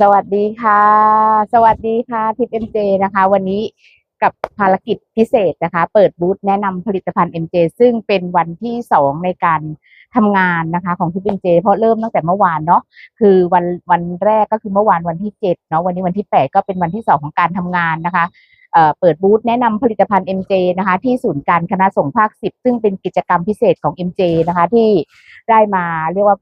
สวัสดีค่ะ สวัสดีค่ะทิปเอ็มเจนะคะ วันนี้กับภารกิจพิเศษนะคะ เปิดบูธแนะนำผลิตภัณฑ์ MJ ซึ่งเป็นวันที่สองในการทำงานนะคะของทิปเอ็มเจเพราะเริ่มตั้งแต่เมื่อวานเนาะคือวันวันแรกก็คือเมื่อวานวันที่เจ็ดเนาะวันนี้วันที่แปดก็เป็นวันที่สองของการทำงานนะคะเอ่อเปิดบูธแนะนำผลิตภัณฑ์ MJ นะคะที่ศูนย์การคณะสงฆ์ภาคสิบซึ่งเป็นกิจกรรมพิเศษของ MJ นะคะที่ได้มาเรียกว่า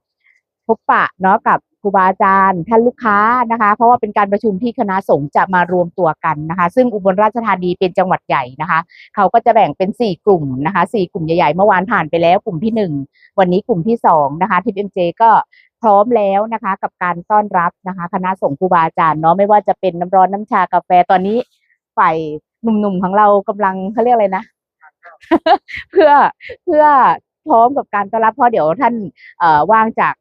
พบปะเนาะกับ ครูบาอาจารย์ท่านลูกค้านะคะ เพราะว่าเป็นการประชุมที่คณะสงฆ์จะมารวมตัวกันนะคะ ซึ่งอุบลราชธานีเป็นจังหวัดใหญ่นะคะ เขาก็จะแบ่งเป็นสี่กลุ่มนะคะสี่กลุ่มใหญ่ๆเมื่อวานผ่านไปแล้วกลุ่มที่หนึ่งวันนี้กลุ่มที่สองนะคะทีมเอ็มเจก็พร้อมแล้วนะคะ กับการต้อนรับนะคะ คณะสงฆ์ครูบาอาจารย์เนาะไม่ว่าจะเป็นน้ำร้อนน้ำชากาแฟตอนนี้ฝ่ายหนุ่มๆของเรากำลังเขาเรียกอะไรนะ เพื่อเพื่อ พร้อมกับการต้อนรับเพราะเดี๋ยวท่านว่างจาก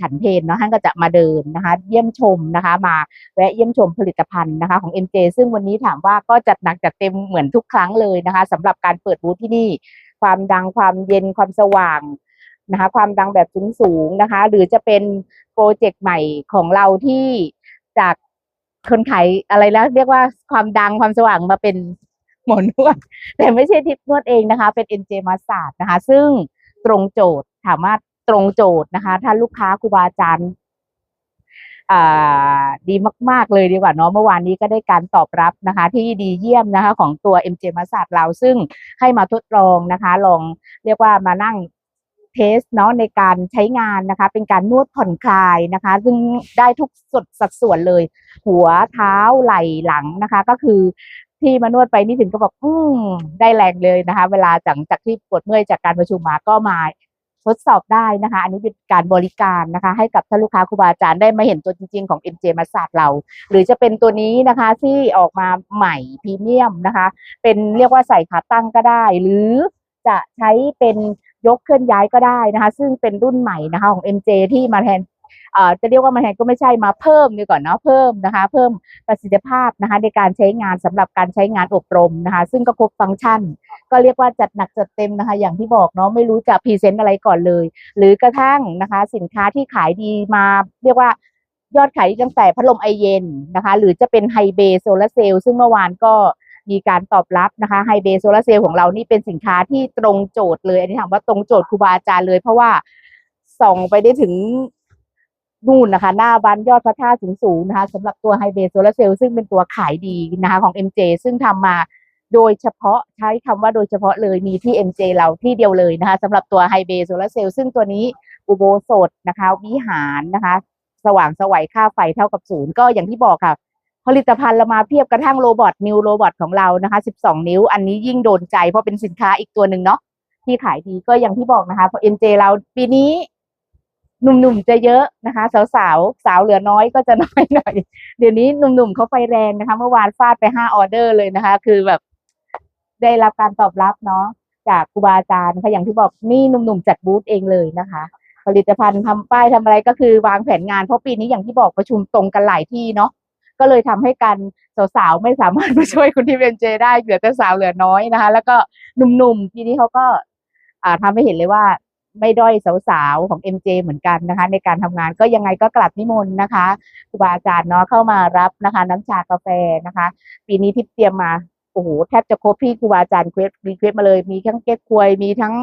ฉันเพนเนาะท่านก็จะมาเดินนะคะ เยี่ยมชมนะคะ มาแวะเยี่ยมชมผลิตภัณฑ์นะคะของ MJ ซึ่งวันนี้ถามว่าก็จัดหนักจัดเต็มเหมือนทุกครั้งเลยนะคะสำหรับการเปิดบูธที่นี่ ความดังความเย็นความสว่างนะคะความดังแบบสูงๆนะคะ หรือจะเป็นโปรเจกต์ใหม่ของเราที่จากคนขายอะไรแล้วเรียกว่าความดังความสว่างมาเป็นหมอนวดแต่ไม่ใช่ทิปนวดเองนะคะ เป็น NJ มาส a า g นะคะ ซึ่ง ตรงโจทย์ถามว่าตรงโจทย์นะคะ ถ้าลูกค้าครูบาอาจารย์อ่าดีมาก ๆ เลยดีกว่าเนาะเมื่อวานนี้ก็ได้การตอบรับนะคะ ที่ดีเยี่ยมนะคะ ของตัว MJ มาส a า g เราซึ่งให้มาทดลองนะคะ ลองเรียกว่ามานั่งเทสเนาะในการใช้งานนะคะ เป็นการนวดผ่อนคลายนะคะ ซึ่งได้ทุกสดสัดส่วนเลย หัวเท้าไหล่หลังนะคะ ก็คือ ที่มานวดไปนี่ถึงก็บอกอืมได้แรงเลยนะคะ เวลาจากจากที่ปวดเมื่อยจากการประชุมมาก็มาทดสอบได้นะคะ อันนี้เป็นการบริการนะคะ ให้กับท่านลูกค้าครูบาอาจารย์ได้มาเห็นตัวจริง ๆ ของ MJ มาศาสตร์เรา หรือจะเป็นตัวนี้นะคะที่ออกมาใหม่พรีเมียมนะคะ เป็นเรียกว่าใส่ขาตั้งก็ได้ หรือจะใช้เป็นยกเคลื่อนย้ายก็ได้นะคะ ซึ่งเป็นรุ่นใหม่นะคะของ MJ ที่มาแทน จะเรียกว่ามาแทนก็ไม่ใช่มาเพิ่มดีก่อนเนาะเพิ่มนะคะ เพิ่มประสิทธิภาพนะคะในการใช้งานสำหรับการใช้งานอบรมนะคะ ซึ่งก็ครบฟังก์ชัน ก็เรียกว่าจัดหนักจัดเต็มนะคะ อย่างที่บอกเนาะไม่รู้จะพรีเซนต์อะไรก่อนเลย หรือกระทั่งนะคะ สินค้าที่ขายดีมาเรียกว่ายอดขายตั้งแต่พัดลมไอเย็นนะคะ หรือจะเป็นไฮเบโซลาเซลล์ซึ่งเมื่อวานก็มีการตอบรับนะคะไฮเบโซลาเซลล์ของเรานี่เป็นสินค้าที่ตรงโจทย์เลย อันนี้ถามว่าตรงโจทย์ครูบาอาจารย์เลย เพราะว่าส่องไปได้ถึง นู่นนะคะหน้าบ้านยอดพระธาตุสูงๆนะคะสำหรับตัวไฮเบโซลาเซลล์ซึ่งเป็นตัวขายดีนะคะของ MJ ซึ่งทำมาโดยเฉพาะใช้คำว่าโดยเฉพาะเลยมีที่ MJ เราที่เดียวเลยนะคะสำหรับตัวไฮเบโซลาเซลล์ซึ่งตัวนี้อุโบสถนะคะวิหารนะคะ สว่างสวัยค่าไฟเท่ากับศูนย์ก็อย่างที่บอกค่ะ ผลิตภัณฑ์เรามาเพียบกระทั่งโรบอทนิวโรบอทของเรานะคะ 12 นิ้ว อันนี้ยิ่งโดนใจเพราะเป็นสินค้าอีกตัวหนึ่งเนาะที่ขายดีก็อย่างที่บอกนะคะเพราะ MJ เราปีนี้ หนุ่มๆจะเยอะนะคะ สาวๆสาวเหลือน้อยก็จะน้อยหน่อย เดี๋ยวนี้หนุ่มๆเขาไฟแรงนะคะ เมื่อวานฟาดไปห้าออเดอร์เลยนะคะ คือแบบ ได้รับการตอบรับเนาะจากครูบาอาจารย์ค่ะอย่างที่บอกนี่หนุ่มๆจัดบูธเองเลยนะคะ ผลิตภัณฑ์ทำป้ายทำอะไรก็คือวางแผนงานเพราะปีนี้อย่างที่บอกประชุมตรงกันหลายที่เนาะก็เลยทำให้กันสาวๆไม่สามารถมาช่วยคุณที่เวนเจได้เหลือแต่สาวเหลือน้อยนะคะ แล้วก็หนุ่มๆปีนี้เขาก็ อ่าทำให้เห็นเลยว่า ไม่ด้อยสาวๆของ MJ เหมือนกันนะคะ ในการทำงานก็ยังไงก็กลับนิมนต์นะคะครูบาอาจารย์เนาะเข้ามารับนะคะ น้ำชากาแฟนะคะ ปีนี้ที่เตรียมมาโอ้โหแทบจะครบพี่ครูบาอาจารย์เควสรีเควสมาเลยมีทั้งเก๊กควยมีทั้ง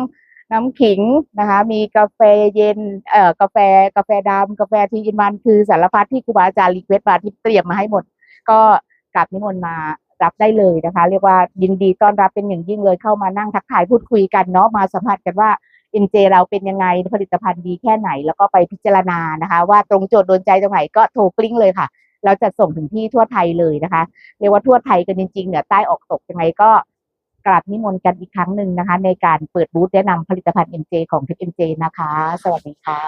น้ำขิงนะคะ มีกาแฟเย็นเอ่อกาแฟกาแฟดำกาแฟทีอินวันคือสารพัดที่ครูบาอาจารย์รีเควสมาที่เตรียมมาให้หมด ก็กลับนิมนต์มารับได้เลยนะคะ เรียกว่ายินดีต้อนรับเป็นอย่างยิ่งเลยเข้ามานั่งทักทายพูดคุยกันเนาะมาสัมผัสกันว่า NJ เราเป็นยังไงผลิตภัณฑ์ดีแค่ไหนแล้วก็ไปพิจารณานะคะ ว่าตรงโจทย์โดนใจตรงไหนก็โทรกลิ้งเลยค่ะ เราจะส่งถึงที่ทั่วไทยเลยนะคะเรียกว่าทั่วไทยกันจริงๆเหนือใต้ออกตกยังไงก็กราบนิมนต์กันอีกครั้งหนึ่งนะคะ ในการเปิดบูธแนะนำผลิตภัณฑ์ MJ ของทิป MJ นะคะ สวัสดีค่ะ